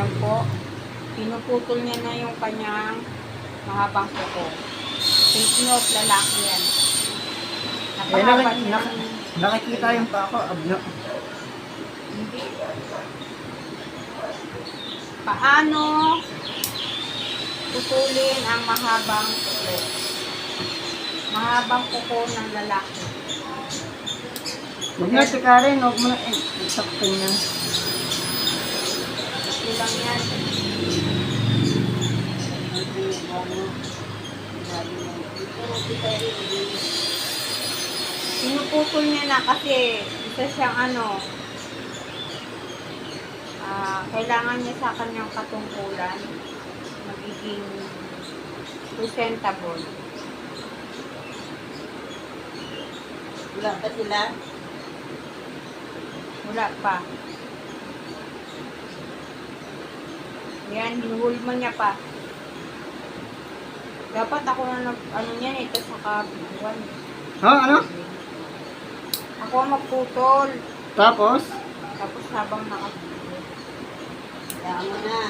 Yan po. Pinuputol niya na yung kanyang mahabang kuko. Take note, lalaki yan. Eh, nak- niya. nak- nakikita yung pa ako. Abno. Hindi. Paano putulin ang mahabang kuko? Mahabang kuko ng lalaki. Huwag na tikarin. Huwag mo na. Eh, saktin niya. Ito lang yan. Pinuputol niya na kasi isa siyang ano, ah, kailangan niya sa kanyang katungkulan magiging presentable. Wala pa sila? Wala pa. Yan, hinuhulma niya pa. Dapat ako na nag, ano niyan, ito sa kabuwan. Ha? Ano? Ako ang magputol. Tapos? Tapos habang nakaputol. Kaya mo na.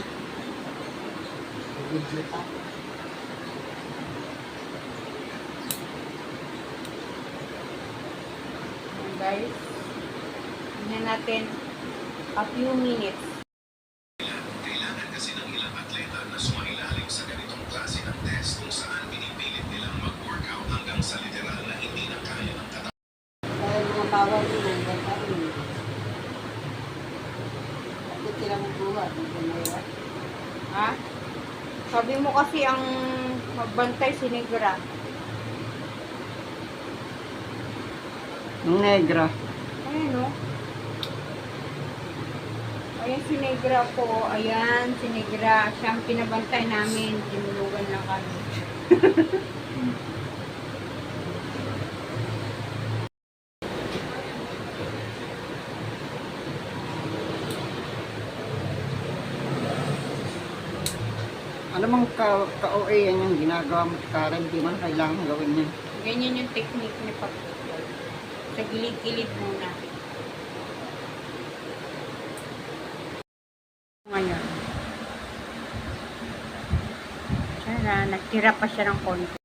Ayan, guys. Tingnan natin a few minutes. Yun. Ha? Sabi mo kasi ang magbantay si Negra. Negra. Ayan o. Ayan si Negra po. Ayan si Negra. Siya ang pinabantay namin. Tinulugan lang kami. Mang ka, ka-OA yan yung ginagawa mo Karen, di man kailangan gawin yan. Ganyan yung technique ni pagputol. Sa gilid-gilid muna. Ngayon. Tara, nagtira pa siya ng konti.